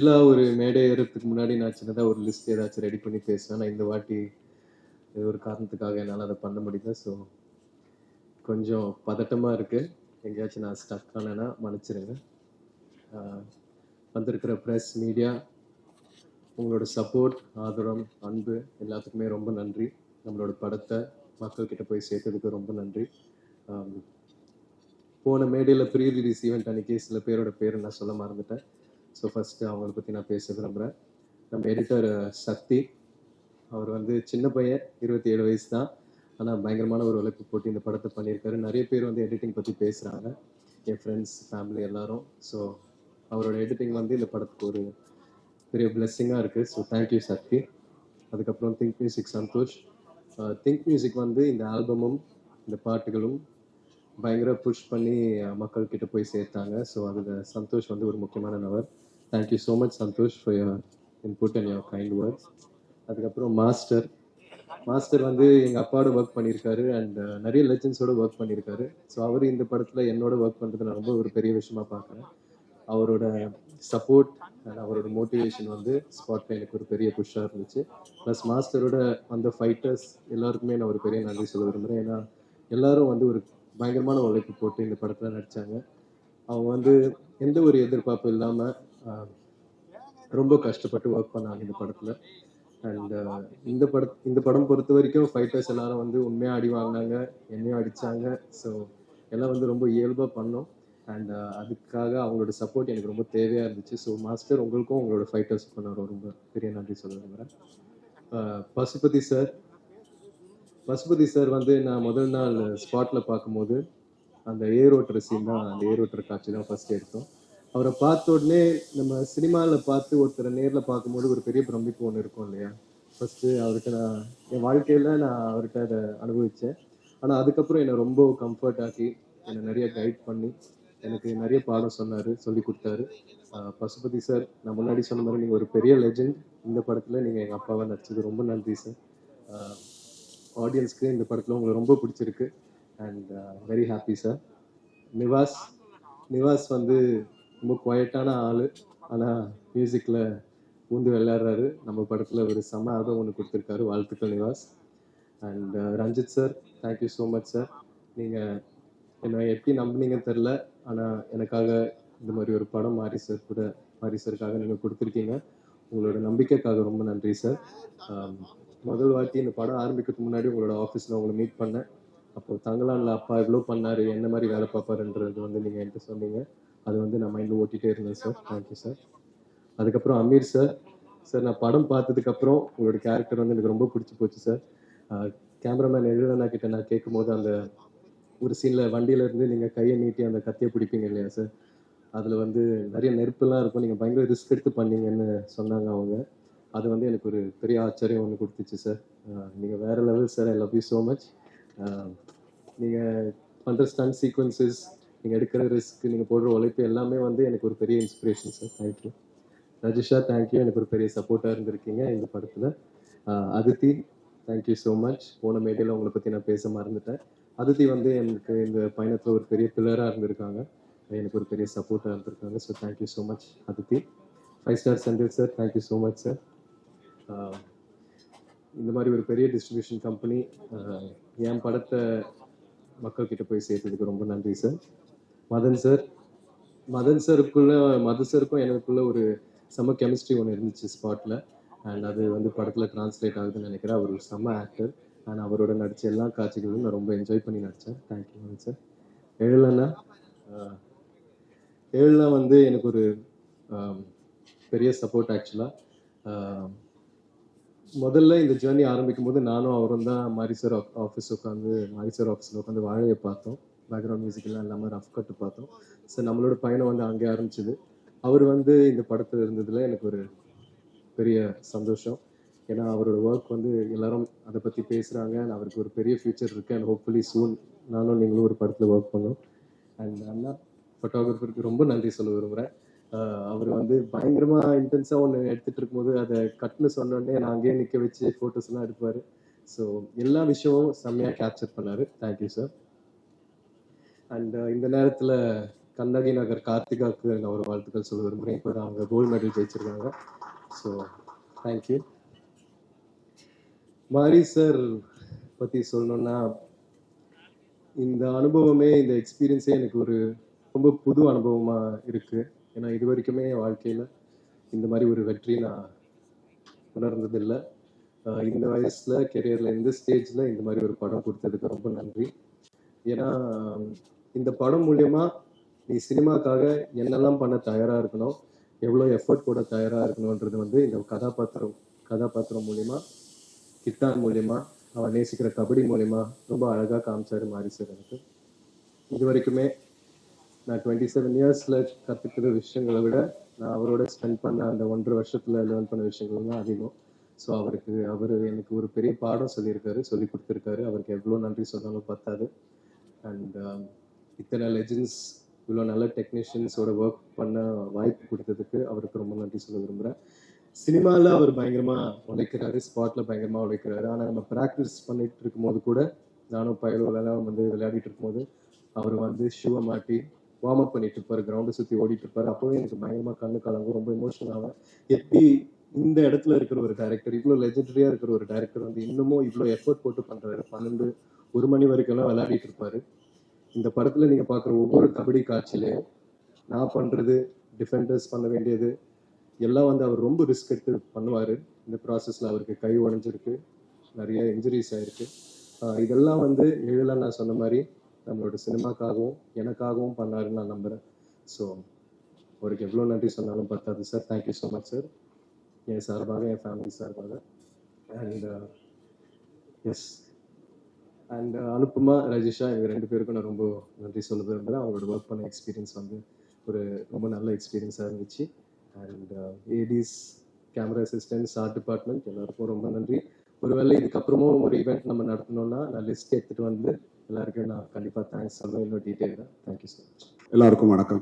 யூஸ்வலாக ஒரு மேடை ஏறதுக்கு முன்னாடி நான் சின்னதாக ஒரு லிஸ்ட் ஏதாச்சும் ரெடி பண்ணி பேசுவேன் நான் இந்த வாட்டி ஏதோ ஒரு காரணத்துக்காக என்னால் அதை பண்ண முடியல. ஸோ கொஞ்சம் பதட்டமாக இருக்குது எங்கேயாச்சும் நான் ஸ்டக் ஆனேன்னா மன்னிச்சிருங்க. வந்திருக்கிற ப்ரெஸ் மீடியா உங்களோட சப்போர்ட் ஆதரவு அன்பு எல்லாத்துக்குமே ரொம்ப நன்றி. நம்மளோட படத்தை மக்கள்கிட்ட போய் சேர்த்ததுக்கு ரொம்ப நன்றி. போன மேடையில் ப்ரீ ரிலீஸ் ஈவெண்ட் அன்னைக்கு சில பேரோட பேர் நான் சொல்ல மறந்துட்டேன். ஸோ ஃபஸ்ட்டு அவங்கள பற்றி நான் பேச விரும்புகிறேன் நம்ம எடிட்டர் சக்தி. அவர் வந்து சின்ன பையன் இருபத்தி ஏழு வயசு தான் ஆனால் பயங்கரமான ஒரு உழைப்பு போட்டு இந்த படத்தை பண்ணியிருக்காரு. நிறைய பேர் வந்து எடிட்டிங் பற்றி பேசுகிறாங்க என் ஃப்ரெண்ட்ஸ் ஃபேமிலி எல்லாரும். ஸோ அவரோட எடிட்டிங் வந்து இந்த படத்துக்கு ஒரு பெரிய பிளெஸ்ஸிங்காக இருக்குது ஸோ தேங்க்யூ சக்தி. அதுக்கப்புறம் think music Santhosh. Think music வந்து இந்த ஆல்பமும் இந்த பாட்டுகளும் பயங்கர புஷ் பண்ணி மக்கள் மக்கள்கிட்ட போய் சேர்த்தாங்க. ஸோ அதில் சந்தோஷ் வந்து ஒரு முக்கியமான நபர். Thank you so much Santhosh for your input and your kind words அதுக்கப்புறம் மாஸ்டர் மாஸ்டர் வந்து எங்கள் அப்பாவோட ஒர்க் பண்ணியிருக்காரு. அண்ட் நிறைய லெஜன்ஸோட ஒர்க் பண்ணியிருக்காரு. ஸோ அவர் இந்த படத்தில் என்னோட ஒர்க் பண்ணுறது நான் ரொம்ப ஒரு பெரிய விஷயமா பார்க்குறேன். அவரோட சப்போர்ட் அண்ட் அவரோட மோட்டிவேஷன் வந்து ஸ்பாட்டில் எனக்கு ஒரு பெரிய புஷ்ஷாக இருந்துச்சு. ப்ளஸ் மாஸ்டரோட அந்த ஃபைட்டர்ஸ் எல்லாருக்குமே நான் ஒரு பெரிய நன்றி சொல்ல விரும்புகிறேன் ஏன்னா எல்லாரும் வந்து ஒரு பயங்கரமான உழைப்பு போட்டு இந்த படத்தில் நடித்தாங்க அவங்க வந்து எந்த ஒரு எதிர்பார்ப்பும் இல்லாமல் ரொம்ப கஷ்டப்பட்டு ஒர்க் பண்ணாங்க இந்த படத்தில். அண்ட் இந்த பட இந்த படம் பொறுத்த வரைக்கும் ஃபைட்டர்ஸ் எல்லாரும் வந்து உண்மையாக அடி வாங்கினாங்க என்னையும் அடித்தாங்க ஸோ எல்லாம் வந்து ரொம்ப இயல்பாக பண்ணோம். அண்ட் அதுக்காக அவங்களோட சப்போர்ட் எனக்கு ரொம்ப தேவையாக இருந்துச்சு. ஸோ மாஸ்டர் உங்களுக்கும் உங்களோட ஃபைட்டர்ஸ் பண்ண ரொம்ப பெரிய நன்றி சொல்ல விரும்புகிறேன் பசுபதி சார் பசுபதி சார் வந்து நான் முதல் நாள் ஸ்பாட்டில் பார்க்கும்போது அந்த ஏர் ஓட்டுற சீன் தான் அந்த ஏர் ஓட்டுற காட்சி தான் ஃபர்ஸ்ட் எடுத்தோம். அவரை பார்த்த உடனே நம்ம சினிமாவில் பார்த்து ஒருத்தரை நேரில் பார்க்கும்போது ஒரு பெரிய பிரமிப்பு ஒன்று இருக்கும் இல்லையா? ஃபஸ்ட்டு அவர்கிட்ட நான் என் வாழ்க்கையில் நான் அவர்கிட்ட அதை அனுபவித்தேன் ஆனால் அதுக்கப்புறம் என்னை ரொம்ப கம்ஃபர்ட் ஆக்கி என்னை நிறைய கைட் பண்ணி எனக்கு நிறைய பாடம் சொன்னார் சொல்லி கொடுத்தாரு. பசுபதி சார் நான் முன்னாடி சொன்ன மாதிரி நீங்கள் ஒரு பெரிய லெஜெண்ட் இந்த படத்தில் நீங்கள் எங்கள் அப்பாவை நடிச்சது ரொம்ப நன்றி சார். ஆடியன்ஸ்க்கு இந்த படத்தில் உங்களுக்கு ரொம்ப பிடிச்சிருக்கு. And very happy sir Nivas Nivas வந்து ரொம்ப குவைட்டான ஆள். ஆனால் மியூசிக்கில் பூந்து விளையாடுறாரு நம்ம படத்தில் ஒரு செம அதை ஒன்று கொடுத்துருக்காரு. வாழ்த்துக்கள் Nivas. And uh, Ranjith sir thank you so much sir நீங்கள் என்னை எப்படி நம்புனீங்கன்னு தெரில ஆனால் எனக்காக இந்த மாதிரி ஒரு படம் மாரி சார் கூட மாரி சாருக்காக நீங்கள் கொடுத்துருக்கீங்க. உங்களோட நம்பிக்கைக்காக ரொம்ப நன்றி சார் முதல் வாட்டி இந்த படம் ஆரம்பிக்கிறதுக்கு முன்னாடி உங்களோட ஆஃபீஸில் உங்களை மீட் பண்ணேன். அப்போ தங்கலான்ல அப்பா இவ்வளோ பண்ணாரு என்ன மாதிரி வேலை பார்ப்பாருன்றது வந்து நீங்கள் என்கிட்ட சொன்னீங்க. அது வந்து நான் மைண்டில் ஓட்டிகிட்டே இருந்தேன் சார் தேங்க்யூ சார் அதுக்கப்புறம் அமீர் சார் சார் நான் படம் பார்த்ததுக்கப்புறம் உங்களோட கேரக்டர் வந்து எனக்கு ரொம்ப பிடிச்சி போச்சு சார் கேமராமேன் எழுதனா கிட்ட நான் கேட்கும்போது அந்த ஒரு சீனில் வண்டியில இருந்து நீங்கள் கையை நீட்டி அந்த கத்தியை பிடிப்பீங்க இல்லையா சார் அதில் வந்து நிறைய நெருப்புலாம் இருக்கும். நீங்கள் பயங்கர ரிஸ்க் எடுத்து பண்ணீங்கன்னு சொன்னாங்க அவங்க. அது வந்து எனக்கு ஒரு பெரிய ஆச்சரியம் ஒன்று கொடுத்துச்சு சார் நீங்கள் வேறு level sir I love you so much நீங்கள் பண்ணுற ஸ்டன் சீக்வன்சஸ் நீங்கள் எடுக்கிற ரிஸ்க் நீங்கள் போடுற உழைப்பு எல்லாமே வந்து எனக்கு ஒரு பெரிய inspiration sir thank you Rajisha thank you எனக்கு ஒரு பெரிய சப்போர்ட்டாக இருந்திருக்கீங்க இந்த படத்தில். அதித்தி தேங்க்யூ ஸோ மச் போன மேடையில் உங்களை பற்றி நான் பேச மறந்துட்டேன். அதித்தி வந்து எனக்கு இந்த பயணத்தில் ஒரு பெரிய பில்லராக இருந்திருக்காங்க. எனக்கு ஒரு பெரிய சப்போர்ட்டாக இருந்திருக்காங்க. So thank you so much Aditi. Five star Senthil sir thank you so much sir இந்த மாதிரி ஒரு பெரிய டிஸ்ட்ரிபியூஷன் கம்பெனி என் படத்தை மக்கள்கிட்ட போய் சேர்த்ததுக்கு ரொம்ப நன்றி சார் மதன் சார் மதன் சருக்குள்ள மதன் சருக்கும் எனக்குள்ள ஒரு செம்ம கெமிஸ்ட்ரி ஒன்று இருந்துச்சு ஸ்பாட்டில் அண்ட் அது வந்து படத்தில் டிரான்ஸ்லேட் ஆகுதுன்னு நினைக்கிறேன். அவர் ஒரு செம்ம ஆக்டர் அண்ட் அவரோட நடித்த எல்லா காட்சிகளும் நான் ரொம்ப என்ஜாய் பண்ணி நடித்தேன் தேங்க்யூ மதன் சார் எழுலண்ணா ஏழுனா வந்து எனக்கு ஒரு பெரிய சப்போர்ட் ஆக்சுவலாக முதல்ல இந்த ஜேர்னி ஆரம்பிக்கும் போது நானும் அவரும் தான் மாரி சார் ஆஃபீஸ் உட்காந்து மாரி சார் ஆஃபீஸில் உட்காந்து வாழையை பார்த்தோம். பேக்ரவுண்ட் மியூசிக்கெல்லாம் இல்லாமல் ரஃப் கட்டு பார்த்தோம். ஸோ நம்மளோட பயணம் வந்து அங்கே ஆரம்பிச்சது. அவர் வந்து இந்த படத்தில் இருந்ததில் எனக்கு ஒரு பெரிய சந்தோஷம். ஏன்னா அவரோட ஒர்க் வந்து எல்லாரும் அதை பற்றி பேசுகிறாங்க அவருக்கு ஒரு பெரிய ஃபியூச்சர் இருக்குது அண்ட் ஹோப்ஃபுல்லி சூன் நானும் நீங்களும் ஒரு படத்தில் ஒர்க் பண்ணோம். அண்ட் அண்ணா ஃபோட்டோகிராஃபருக்கு ரொம்ப நன்றி சொல்ல விரும்புகிறேன் அவர் வந்து பயங்கரமா இன்டென்ஸா ஒன்று எடுத்துகிட்டு இருக்கும்போது அதை கட்டுன்னு சொன்னோடனே நான் அங்கேயே நிற்க வச்சு ஃபோட்டோஸ்லாம் எடுப்பார். ஸோ எல்லா விஷயமும் செம்மையா கேப்சர் பண்ணாரு. தேங்க்யூ சார் அண்ட் இந்த நேரத்தில் கண்ணகி நகர் கார்த்திகாவுக்கு நான் ஒரு வாழ்த்துக்கள் சொல்ல விரும்புகிறேன் இப்போ அவங்க கோல்டு மெடல் ஜெயிச்சிருக்காங்க. So thank you Mari sir பற்றி சொல்லணும்னா இந்த அனுபவமே இந்த எக்ஸ்பீரியன்ஸே எனக்கு ஒரு ரொம்ப புது அனுபவமாக இருக்குது ஏன்னா இது வரைக்குமே என் வாழ்க்கையில் இந்த மாதிரி ஒரு வெற்றி நான் உணர்ந்ததில்லை. இந்த வயசில் கெரியரில் இந்த ஸ்டேஜில் இந்த மாதிரி ஒரு படம் கொடுத்ததுக்கு ரொம்ப நன்றி. ஏன்னா இந்த படம் மூலயமா நீ சினிமாக்காக என்னெல்லாம் பண்ண தயாராக இருக்கணும் எவ்வளோ எஃபர்ட் போட தயாராக இருக்கணுன்றது வந்து இந்த கதாபாத்திரம் கதாபாத்திரம் மூலயமா கிட்டார் மூலயமா அவன் நேசிக்கிற கபடி மூலயமா ரொம்ப அழகாக காமிச்சார் மாறி சார் எனக்கு. இது வரைக்குமே நான் டுவெண்ட்டி செவன் இயர்ஸில் கற்றுக்கிற விஷயங்களை விட நான் அவரோட ஸ்பெண்ட் பண்ண அந்த ஒன்றரை வருஷத்தில் லேர்ன் பண்ண விஷயங்கள் தான் அதிகம். ஸோ அவருக்கு அவர் எனக்கு ஒரு பெரிய பாடம் சொல்லியிருக்காரு சொல்லி கொடுத்துருக்காரு. அவருக்கு எவ்வளோ நன்றி சொன்னாலும் பத்தாது. அண்ட் um, இத்தனை லெஜெண்ட்ஸ் இவ்வளோ நல்ல டெக்னீஷியன்ஸோட ஒர்க் பண்ண வாய்ப்பு கொடுத்ததுக்கு அவருக்கு ரொம்ப நன்றி சொல்ல விரும்புகிறேன் சினிமாவில் அவர் பயங்கரமாக உழைக்கிறாரு ஸ்பாட்டில் பயங்கரமாக உழைக்கிறாரு. ஆனால் நம்ம ப்ராக்டிஸ் பண்ணிட்டு இருக்கும்போது கூட நானும் பயலுவலாம் வந்து விளையாடிட்டு இருக்கும்போது அவர் வந்து ஷூவை மாட்டி வார்ம் அப் பண்ணிட்டு இருப்பாரு கிரவுண்டை சுற்றி ஓடிட்டு இருப்பாரு அப்போவே எனக்கு பயங்கரமாக கண்ணு கலங்கும் ரொம்ப இமோஷனல் ஆகும் எப்படி இந்த இடத்துல இருக்கிற ஒரு டேரக்டர் இவ்வளோ லெஜெண்டரியாக இருக்கிற ஒரு டேரக்டர் வந்து இன்னமும் இவ்வளோ எஃபர்ட் போட்டு பண்ணுறாரு பன்னெண்டு ஒரு மணி வரைக்கும்லாம் விளையாடிட்டு இருப்பாரு இந்த படத்தில் நீங்கள் பார்க்குற ஒவ்வொரு கபடி காட்சியிலையும் நான் பண்ணுறது டிஃபெண்டர்ஸ் பண்ண வேண்டியது எல்லாம் வந்து அவர் ரொம்ப ரிஸ்க் எடுத்து பண்ணுவார். இந்த ப்ராசஸில் அவருக்கு கை உடைஞ்சிருக்கு நிறைய இன்ஜுரிஸ் ஆயிருக்கு. இதெல்லாம் வந்து எழிலா நான் சொன்ன மாதிரி நம்மளோட சினிமாக்காகவும் எனக்காகவும் பண்ணாருன்னு நான் நம்புகிறேன் ஸோ அவருக்கு எவ்வளோ நன்றி சொன்னாலும் பத்தாது sir thank you so much sir என் சார்பாக என் ஃபேமிலி சார்பாக. And S and Anupama Rajisha இவங்க ரெண்டு பேருக்கும் நான் ரொம்ப நன்றி சொல்ல விரும்புகிறேன் அவங்களோட ஒர்க் பண்ண எக்ஸ்பீரியன்ஸ் வந்து ஒரு ரொம்ப நல்ல எக்ஸ்பீரியன்ஸாக இருந்துச்சு. And ADs camera assistants art department எல்லாருக்கும் ரொம்ப நன்றி. ஒருவேளை இதுக்கப்புறமும் ஒரு ஈவெண்ட் நம்ம நடத்தணும்னா நான் லிஸ்ட் எடுத்துகிட்டு வந்து எல்லாருக்கும் நான் கண்டிப்பாக தேங்க்ஸ் சொல்லுவேன் இன்னும் டீட்டெயிலாக தேங்க்யூ ஸோ மச் எல்லாருக்கும் வணக்கம்.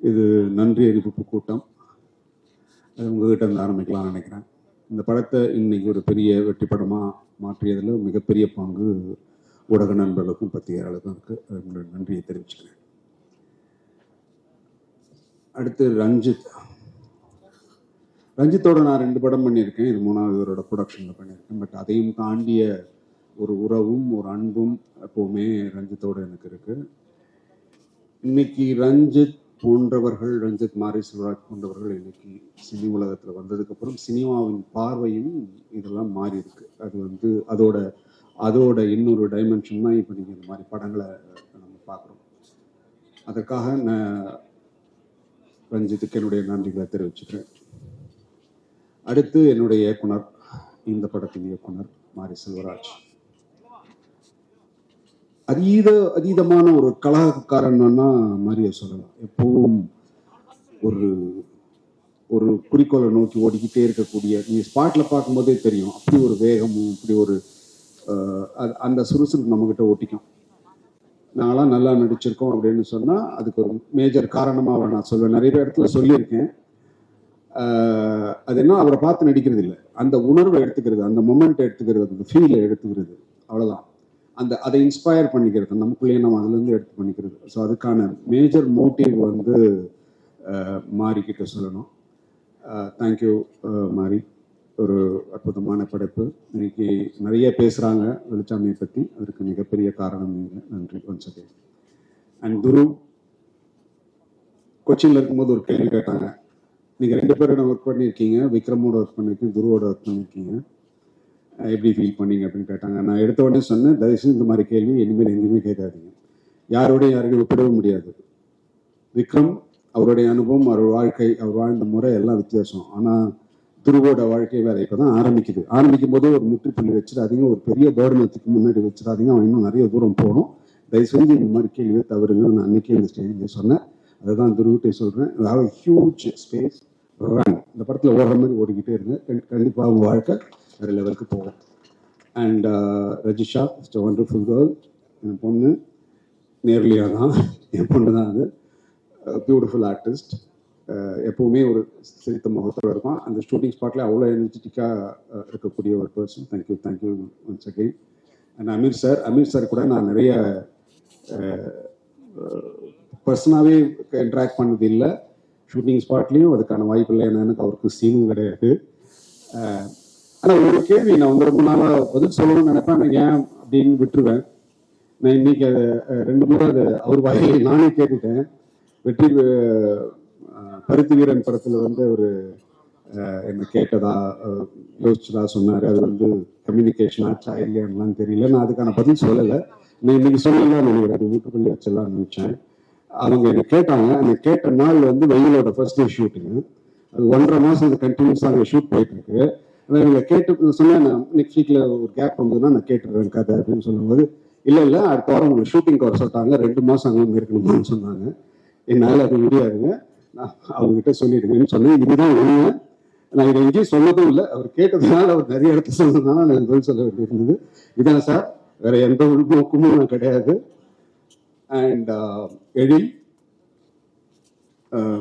இது நன்றி அறிவிப்பு கூட்டம். அது உங்ககிட்ட இருந்து ஆரம்பிக்கலாம்னு நினைக்கிறேன். இந்த படத்தை இன்னைக்கு ஒரு பெரிய வெற்றி படமாக மாற்றியதில் மிகப்பெரிய பங்கு ஊடக நண்பர்களுக்கும் பத்திரிகையாளருக்கும் இருக்கு. அதுக்கு நன்றியை தெரிவிச்சுக்கிறேன். அடுத்து ரஞ்சித். ரஞ்சித்தோட நான் ரெண்டு படம் பண்ணியிருக்கேன். இது மூணாவது இவரோட ப்ரொடக்ஷனில் பண்ணியிருக்கேன். பட் அதையும் தாண்டிய ஒரு உறவும் ஒரு அன்பும் எப்போவுமே ரஞ்சித்தோட எனக்கு இருக்கு. இன்னைக்கு ரஞ்சித் போன்றவர்கள் ரஞ்சித் மாரி சிவராஜ் போன்றவர்கள் இன்னைக்கு சினி உலகத்தில் வந்ததுக்கப்புறம் சினிமாவின் பார்வையும் இதெல்லாம் மாறி இருக்கு அது வந்து அதோட அதோட இன்னொரு டைமென்ஷன் தான் இப்போ நீங்கள் இந்த மாதிரி படங்களை நம்ம பார்க்குறோம். அதற்காக நான் ரஞ்சித்துக்கு என்னுடைய நன்றிகளை தெரிவிச்சுக்கிறேன். அடுத்து என்னுடைய இயக்குனர் இந்த படத்தின் இயக்குனர் மாரி செல்வராஜ். அதீத அதீதமான ஒரு கலகக்காரன்னா மாதிரியே சொல்லலாம். எப்பவும் ஒரு ஒரு குறிக்கோளை நோக்கி ஓடிக்கிட்டே இருக்கக்கூடிய நீ ஸ்பாட்ல பார்க்கும்போதே தெரியும். அப்படி ஒரு வேகமும் அப்படி ஒரு அது- அந்த சுறுசுறுப்பு நம்மக்கிட்ட ஓட்டிக்கும் நாங்களாம் நல்லா நடிச்சிருக்கோம் அப்படின்னு சொன்னால் அதுக்கு ஒரு மேஜர் காரணமாக நான் சொல்வேன். நிறைய இடத்துல சொல்லியிருக்கேன். அது என்ன அவரை பார்த்து நடிக்கிறது இல்லை அந்த உணர்வை எடுத்துக்கிறது அந்த மொமெண்ட் எடுத்துக்கிறது அந்த ஃபீலை எடுத்துக்கிறது அவ்வளோதான் அந்த அதை இன்ஸ்பயர் பண்ணிக்கிறது. நமக்குள்ளேயே நம்ம அதுலேருந்து எடுத்து பண்ணிக்கிறது. ஸோ அதுக்கான மேஜர் மோட்டிவ் வந்து மாறிக்கிட்ட சொல்லணும். தேங்க்யூ மாரி. ஒரு அற்புதமான படைப்பு. இன்னைக்கு நிறைய பேசுகிறாங்க வெளிச்சாமியை பற்றி அதற்கு மிகப்பெரிய காரணம் நன்றி ஒன்ஸ் அண்ட் குரு கொச்சின்ல இருக்கும்போது ஒரு கேள்வி கேட்டாங்க. நீங்கள் ரெண்டு பேரோட ஒர்க் பண்ணியிருக்கீங்க? விக்ரமோட ஒர்க் பண்ணியிருக்கீங்க குருவோட ஒர்க் பண்ணியிருக்கீங்க. எப்படி ஃபீல் பண்ணீங்க அப்படின்னு கேட்டாங்க. நான் எடுத்த உடனே சொன்னேன் தயவுசெய்து இந்த மாதிரி கேள்வி இனிமேல் எங்கேயுமே கேட்காதீங்க. யாரோடையும் யாரையும் ஒப்பிடவும் முடியாது. விக்ரம் அவருடைய அனுபவம் அவர் வாழ்க்கை அவர் வாழ்ந்த முறை எல்லாம் வித்தியாசம். ஆனால் துருவோட வாழ்க்கை வேற இப்போதான் ஆரம்பிக்குது. ஆரம்பிக்கும் போதே ஒரு முற்றுப்புள்ளி வச்சிடாதீங்க ஒரு பெரிய பேர்னத்துக்கு முன்னாடி வச்சிடாதீங்க. அவன் இன்னும் நிறைய தூரம் போகணும். தயவுசெய்து இந்த மாதிரி கேள்வியை தவறுங்க நான் அன்னைக்கே இந்த ஸ்டேஜில் சொன்னேன். அதை தான் துருவிட்டே சொல்கிறேன் ஹாவ் ஹியூஜ் ஸ்பேஸ் ரன் இந்த படத்தில் ஓடுற மாதிரி ஓடிக்கிட்டே இருங்க கண்டிப்பாக அவங்க வாழ்க்கை வேறு லெவலுக்கு போகும் and Rajisha it's wonderful girl என் பொண்ணு நேர்லியா தான். என் பொண்ணு தான் அது. பியூட்டிஃபுல் ஆர்டிஸ்ட் uh, எப்பவுமே ஒரு சிரித்த முகத்தில் இருக்கும் அந்த ஷூட்டிங் ஸ்பாட்ல அவ்வளோ எனர்ஜெட்டிக்காக uh, இருக்கக்கூடிய ஒரு person thank you thank you once again and Ameer sir Ameer sir கூட நான் நிறைய uh, பர்சனாகவே இன்ட்ராக்ட் பண்ணது இல்லை. ஷூட்டிங் ஸ்பாட்லேயும் அதுக்கான வாய்ப்பு இல்லை என்னன்னு எனக்கு அவருக்கு சீனும் கிடையாது. ஆனா ஒரு கேள்வி நான் வந்து ரொம்ப நாளாக பதில் சொல்லணும்னு நினைப்பேன். நான் ஏன் அப்படின்னு விட்டுருவேன். நான் இன்னைக்கு அதை ரெண்டு முறை அதை அவர் வாயில நானே கேட்டுட்டேன். வெற்றி பருத்தி வீரன் படத்தில் வந்து ஒரு என்ன கேட்டதா யோசிச்சதா சொன்னார். அது வந்து கம்யூனிகேஷன் ஆச்சா இல்லையான்லாம் தெரியல. நான் அதுக்கான பதில் சொல்லலை. நான் இன்னைக்கு சொல்லலாம் நினைக்கிறேன். அது வீட்டுக்குள்ளே வச்சலாம் நினைச்சேன். அவங்க என்ன கேட்டாங்க. அந்த கேட்ட நாள் வந்து வெயிலோட ஃபர்ஸ்ட் டே ஷூட்டிங் அது ஒன்றரை மாசம் கண்டினியூஸாக அங்கே ஷூட் போயிட்டு இருக்கு. இவங்க கேட்டு சொன்னேன் நான் நெக்ஸ்ட் வீக்ல ஒரு கேப் வந்ததுன்னா நான் கேட்டுருவேன் கதை அப்படின்னு சொல்லும்போது இல்லை இல்லை அடுத்த வாரம் உங்களுக்கு ஷூட்டிங் வர சொல்லிட்டாங்க ரெண்டு மாசம் அங்கே இருக்கணுமான்னு சொன்னாங்க. என்னால் அது முடியாதுங்க. நான் அவங்ககிட்ட சொல்லிடுங்கன்னு சொன்னேன். இதுதான் உண்மை நான் இதை எங்கேயும் சொன்னதும் இல்லை. அவர் கேட்டதுனால அவர் நிறைய இடத்துல சொன்னதுனால நான் பதில் சொல்ல வேண்டியிருந்தது. இதான் சார். வேற எந்த உள்நோக்கமும் நான் கிடையாது. அண்ட் uh, எழில் uh,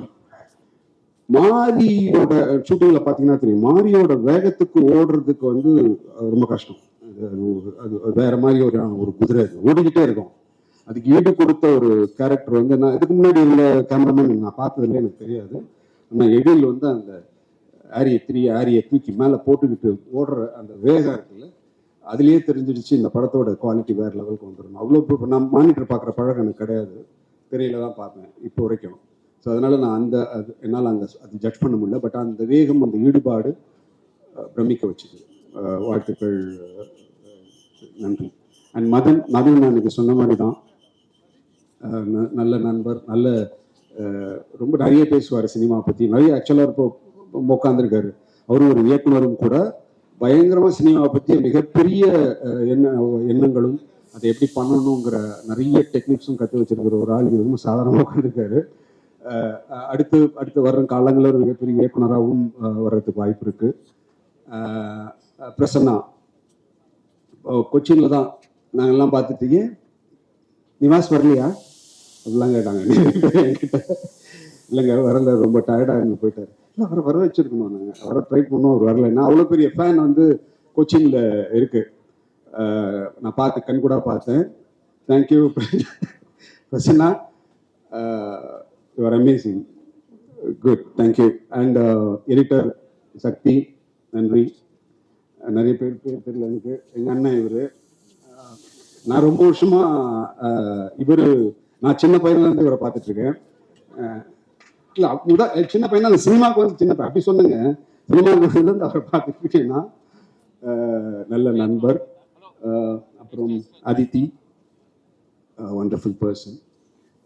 மாரியோட ஷூட்டிங்ல பாத்தீங்கன்னா தெரியும். மாரியோட வேகத்துக்கு ஓடுறதுக்கு வந்து ரொம்ப கஷ்டம். அது அது வேற மாதிரி ஒரு ஒரு குதிரை அது. ஓடிக்கிட்டே இருக்கும். அதுக்கு ஈடு கொடுத்த ஒரு கேரக்டர் வந்து நான் இதுக்கு முன்னாடி உள்ள கேமராமேன் நான் பார்த்ததுல எனக்கு தெரியாது. ஆனால் எழில் வந்து அந்த ஆரிய த்ரீ ஆரிய தூக்கி மேலே போட்டுக்கிட்டு ஓடுற அந்த வேகம் இருக்குல்ல அதுலேயே தெரிஞ்சிடுச்சு இந்த படத்தோட குவாலிட்டி வேற லெவலுக்கு வந்துடும் அவ்வளோ இப்போ நான் மானிட்டர் பார்க்குற பழக்கம் எனக்கு கிடையாது. தெரியல தான் பார்ப்பேன் இப்போ வரைக்கும். ஸோ அதனால் நான் அந்த அது என்னால் அங்கே அது ஜட்ஜ் பண்ண முடியல. பட் அந்த வேகம் அந்த ஈடுபாடு பிரமிக்க வச்சுது. வாழ்த்துக்கள் நன்றி. அண்ட் மதன் மதன் நான் இன்னைக்கு சொன்ன மாதிரி தான் ந- நல்ல நண்பர் நல்ல ரொம்ப நிறைய பேசுவார் சினிமா பற்றி நிறைய ஆக்சுவலாக இப்போ உட்காந்துருக்காரு அவரும் ஒரு இயக்குனரும் கூட பயங்கரமாக சினிமாவை பற்றி மிகப்பெரிய எண்ண எண்ணங்களும் அதை எப்படி பண்ணணுங்கிற நிறைய டெக்னிக்ஸும் கற்று வச்சிருக்கிற ஒரு ஆள் ரொம்ப சாதாரணமாக உட்காந்துருக்காரு அடுத்து அடுத்து வர்ற காலங்களில் ஒரு மிகப்பெரிய இயக்குனராகவும் வர்றதுக்கு வாய்ப்பு இருக்கு. பிரசன்னா. கொச்சின்ல தான் நாங்கள்லாம் பார்த்துட்டு நிவாஸ் வரலையா? அப்படிலாம் கேட்டாங்க. என்கிட்ட. இல்லைங்க வரல ரொம்ப டயர்டாக இருந்து போயிட்டார். இல்லை அவரை வர வச்சிருக்கணும் நாங்கள் அவரை ட்ரை பண்ணோம் அவர் வரல. நான் அவ்வளோ பெரிய ஃபேன் வந்து கொச்சின்ல இருக்கு. நான் பார்த்து கண் கூட பார்த்தேன். Thank you Prasanna. You are amazing good thank you and editor Sakthi நன்றி. நிறைய பேர் பேர் தெரியல எனக்கு. எங்கள் அண்ணன் இவர். நான் ரொம்ப வருஷமா இவர் நான் சின்ன பையன்லேருந்து இவரை பார்த்துட்டு இருக்கேன் அஹ், இல்ல சின்ன பையனா அந்த சினிமாவுக்கு வந்து சின்ன பையன். அப்படி சொன்னேங்க சினிமாவுக்கு அவரை பார்த்துட்டு இருக்கேன்னா நல்ல நண்பர். அப்புறம் அதித்தி. ஒண்டர்ஃபுல் பர்சன்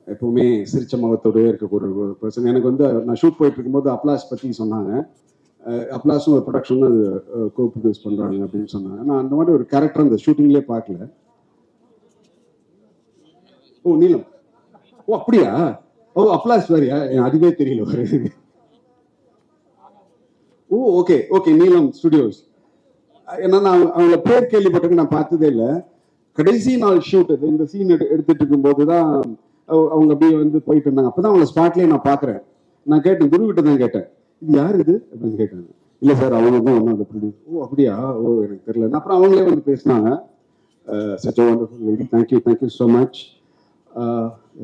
எப்பவுமே சிரிச்ச முகத்தோடு இருக்கக்கூடிய ஒரு பர்சன் எனக்கு வந்து நான் ஷூட் போயிட்டு இருக்கும்போது அப்ளாஸ் பற்றி சொன்னாங்க. அப்ளாஸும் ஒரு ப்ரொடக்ஷன் அது கோ ப்ரொடியூஸ் பண்ணுறாங்க அப்படின்னு சொன்னாங்க. நான் அந்த மாதிரி ஒரு கேரக்டர் அந்த ஷூட்டிங்லேயே பார்க்கல. ஓ நீலம். ஓ அப்படியா? ஓ அப்ளாஸ் வேறியா? எனக்கு அதுவே தெரியல ஒரு. ஓ ஓகே ஓகே நீலம் ஸ்டுடியோஸ் ஏன்னா நான் அவங்கள பேர் கேள்விப்பட்டிருக்கேன் நான் பார்த்ததே இல்லை. கடைசி நாள் ஷூட் இந்த சீன் எடுத்துட்டு இருக்கும்போது தான் அவங்க அப்படியே வந்து போயிட்டு இருந்தாங்க. அப்பதான் அவங்கள ஸ்பாட்லயே நான் பார்க்குறேன் நான் கேட்டேன் குரு கிட்ட தான் கேட்டேன். இது யார் இது? அப்படின்னு கேட்டாங்க. இல்ல சார் அவங்க தான் ஒன்றும் அந்த ப்ரொடியூஸ் ஓ அப்படியா? ஓ எனக்கு தெரியல அப்புறம் அவங்களே வந்து பேசினாங்க. Such wonderful lady thank you thank you so much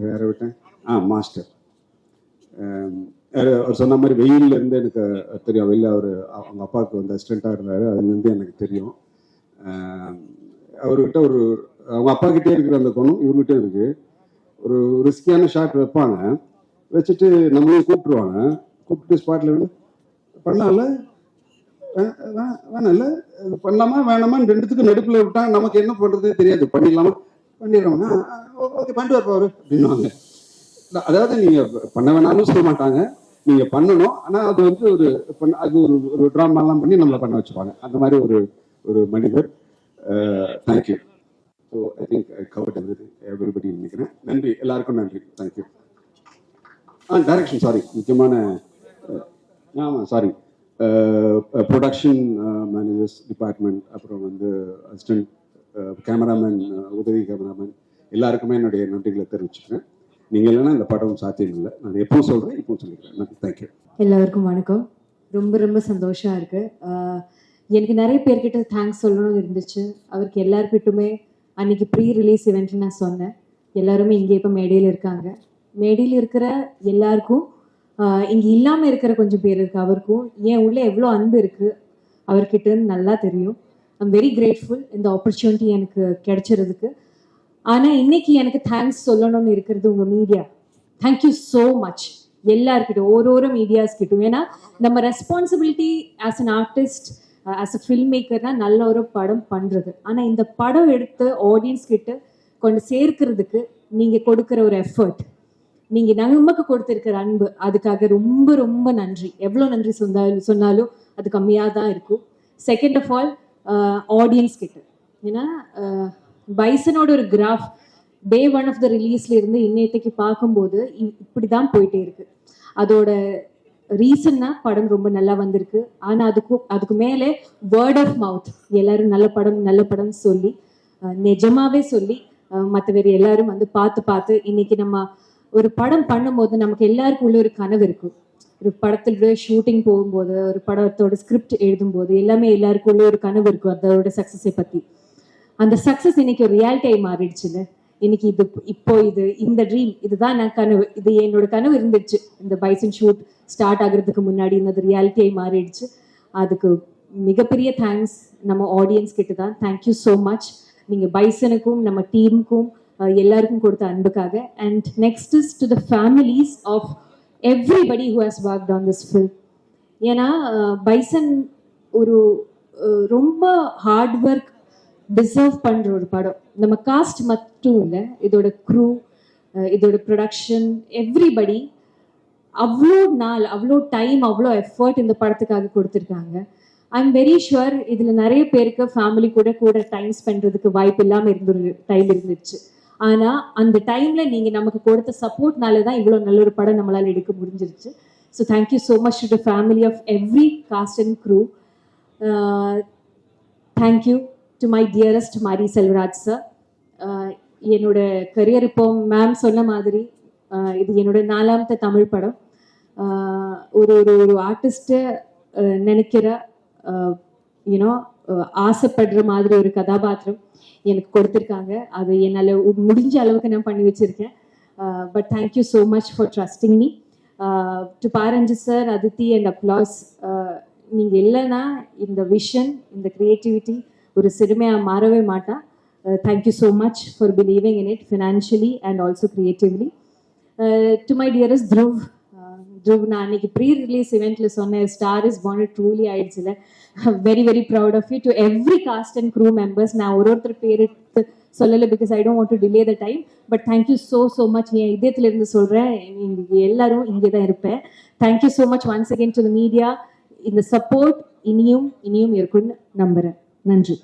வேற விட்டேன். ஆ மாஸ்டர் அவர் சொன்ன மாதிரி வெயிலேருந்து இருந்து எனக்கு தெரியும். வெளில அவர் அவங்க அப்பாவுக்கு வந்து அசிஸ்டண்ட்டாக இருந்தார். அதுலேருந்து எனக்கு தெரியும். அவர்கிட்ட ஒரு அவங்க அப்பா கிட்டே இருக்கிற அந்த குணம் இவர்கிட்டே இருக்கு. ஒரு ரிஸ்கியான ஷாட் வைப்பாங்க. வச்சுட்டு நம்மளையும் கூப்பிட்டுருவாங்க. கூப்பிட்டு ஸ்பாட்ல வந்து பண்ணலாம்ல? வே- இல்லை பண்ணலாமா? வேணாமான்னு ரெண்டுத்துக்கும் நடுப்பில் விட்டாங்க நமக்கு என்ன பண்ணுறது தெரியாது. பண்ணிடலாமா? பண்ணிடுறோம்னா ஓகே பண்ணிட்டு வரப்பா அவரு அப்படின்னுவாங்க. அதாவது நீங்க பண்ண வேணாலும் சொல்ல மாட்டாங்க. நீங்க பண்ணணும். ஆனா அது வந்து ஒரு பண்ண- அது ஒரு ஒரு ட்ராமாலாம் பண்ணி நம்மளை பண்ண வச்சுப்பாங்க. அந்த மாதிரி ஒரு ஒரு மனிதர். Thank you so I think I covered every everybody நினைக்கிறேன் நன்றி எல்லாருக்கும் நன்றி. தேங்க்யூ ஆ டைரக்ஷன் சாரி முக்கியமான ஆமாம் சாரி ப்ரொடக்ஷன் மேனேஜர்ஸ் டிபார்ட்மெண்ட் அப்புறம் வந்து அசிஸ்டன்ட் கேமராமேன் உதவி கேமராமேன் எல்லாருக்குமே என்னுடைய நன்றிகளை தெரிவிச்சுக்கிறேன். நீங்கள் இல்லைன்னா இந்த படம் சாத்தியம் இல்லை நான் எப்பவும் சொல்கிறேன் இப்போ சொல்லிக்கிறேன். நன்றி தேங்க்யூ எல்லாருக்கும் வணக்கம். ரொம்ப ரொம்ப சந்தோஷமாக இருக்குது எனக்கு நிறைய பேர்கிட்ட தேங்க்ஸ் சொல்லணும்னு இருந்துச்சு. அவருக்கு எல்லார்கிட்டுமே அன்னைக்கு ப்ரீ ரிலீஸ் இவெண்ட்ல நான் சொன்னேன். எல்லாருமே இங்கே இப்போ மேடையில் இருக்காங்க. மேடையில் இருக்கிற எல்லாருக்கும் இங்கே இல்லாமல் இருக்கிற கொஞ்சம் பேர் இருக்கு. அவருக்கும் என் உள்ள எவ்வளோ அன்பு இருக்குது அவர்கிட்டன்னு நல்லா தெரியும். ஐம் வெரி கிரேட்ஃபுல் இந்த ஆப்பர்ச்சுனிட்டி எனக்கு கிடைச்சிருதுக்கு ஆனால் இன்னைக்கு எனக்கு தேங்க்ஸ் சொல்லணும்னு இருக்கிறது உங்கள் media thank you so much எல்லாருக்கிட்டும் ஒரு ஒரு மீடியாஸ்கிட்டும் ஏன்னா நம்ம responsibility as an artist as a film மேக்கர்னா நல்ல ஒரு படம் பண்ணுறது ஆனால் இந்த படம் எடுத்து ஆடியன்ஸ் கிட்ட கொண்டு சேர்க்கிறதுக்கு நீங்கள் கொடுக்குற ஒரு எஃபர்ட் நீங்கள் நமக்கு கொடுத்துருக்கிற அன்பு அதுக்காக ரொம்ப ரொம்ப நன்றி. எவ்வளோ நன்றி சொன்னாலும் சொன்னாலும் அது கம்மியாக தான் இருக்கும். செகண்ட் ஆஃப் ஆல் ஆடியன்ஸ் கிட்ட. ஏன்னா பைசனோட ஒரு graph day one of the ரிலீஸ்ல இருந்து இன்னைக்கு பார்க்கும்போது இ- இப்படிதான் போயிட்டே இருக்கு. அதோட ரீசன்னா படம் ரொம்ப நல்லா வந்திருக்கு. ஆனா அதுக்கு அதுக்கு மேலே வேர்ட் ஆஃப் மவுத் எல்லாரும் நல்ல படம் நல்ல படம் சொல்லி நிஜமாவே சொல்லி மற்ற வேறு எல்லாரும் வந்து பார்த்து பார்த்து இன்னைக்கு நம்ம ஒரு படம் பண்ணும்போது நமக்கு எல்லாருக்கும் உள்ள ஒரு கனவு இருக்கும். ஒரு படத்துல ஷூட்டிங் போகும்போது ஒரு படத்தோட ஸ்கிரிப்ட் எழுதும்போது எல்லாமே எல்லாருக்கும் உள்ள ஒரு கனவு இருக்கும் அதோட சக்சஸை பத்தி. அந்த சக்சஸ் இன்னைக்கு ஒரு ரியாலிட்டியாയി மாறிடுச்சுல்ல? இன்னைக்கு இது இப்போ இது இந்த ட்ரீம் இதுதான் நான் கனவு. இது என்னோட கனவு இருந்துச்சு. இந்த பைசன் ஷூட் ஸ்டார்ட் ஆகுறதுக்கு முன்னாடி இந்த ரியாலிட்டியை மாறிடுச்சு. அதுக்கு மிகப்பெரிய தேங்க்ஸ் நம்ம ஆடியன்ஸ் கிட்ட தான். தேங்க்யூ ஸோ மச் நீங்கள் பைசனுக்கும் நம்ம டீமுக்கும் எல்லாருக்கும் கொடுத்த அன்புக்காக. And next is to the families of everybody who has work on this film ஏன்னா பைசன் ஒரு ரொம்ப ஹார்ட் ஒர்க் டிசர்வ் பண்ற ஒரு படம். நம்ம காஸ்ட் மட்டும் இல்லை இதோட க்ரூ இதோட ப்ரொடக்ஷன் எவ்ரிபடி அவ்வளோ நாள் அவ்வளோ டைம் அவ்வளோ எஃபர்ட் இந்த படத்துக்காக கொடுத்துருக்காங்க. ஐ எம் வெரி ஷுவர் இதில் நிறைய பேருக்கு ஃபேமிலி கூட கூட டைம் ஸ்பெண்ட்றதுக்கு வாய்ப்பு இல்லாமல் இருந்துரு டைம் இருந்துச்சு. ஆனால் அந்த டைமில் நீங்கள் நமக்கு கொடுத்த சப்போர்ட்னால தான் இவ்வளோ நல்ல ஒரு படம் நம்மளால் எடுக்க முடிஞ்சிருச்சு. So thank you so much to the family of every cast and crew thank you to my dearest Mari Selvaraj sir என்னோட கரியர் இப்போ மேம் சொன்ன மாதிரி uh, இது என்னோட நாலாமத்த தமிழ் படம். Uh, ஒரு ஒரு ஒரு ஆர்டிஸ்ட்டு நினைக்கிற யூனோ ஆசைப்படுற மாதிரி ஒரு கதாபாத்திரம் எனக்கு கொடுத்துருக்காங்க. அது என்னால் முடிஞ்ச அளவுக்கு நான் பண்ணி வச்சுருக்கேன். But thank you so much for trusting me to Paranju sir Aditi and applause நீங்கள் இல்லைன்னா இந்த விஷன் இந்த க்ரியேட்டிவிட்டி ஒரு சிறுமையாக மாறவே மாட்டான் thank you so much for believing in it financially and also creatively to my dearest Dhruv Dhruv நான் அன்னைக்கு ப்ரீ ரிலீஸ் இவெண்ட்டில் சொன்னேன் ஸ்டார் இஸ் பான் ட்ரூலி ஆயிடுச்சுல very very proud of you to every cast and crew members நான் ஒரு ஒருத்தர் பேர் எடுத்து சொல்லலை because I don't want to delay the time but thank you so so much என் இதயத்திலிருந்து சொல்கிறேன் இங்கே எல்லாரும் இங்கே தான் இருப்பேன் thank you so much once again to the media இந்த சப்போர்ட் இனியும் இனியும் இருக்கும்னு நம்புகிறேன் நன்றி.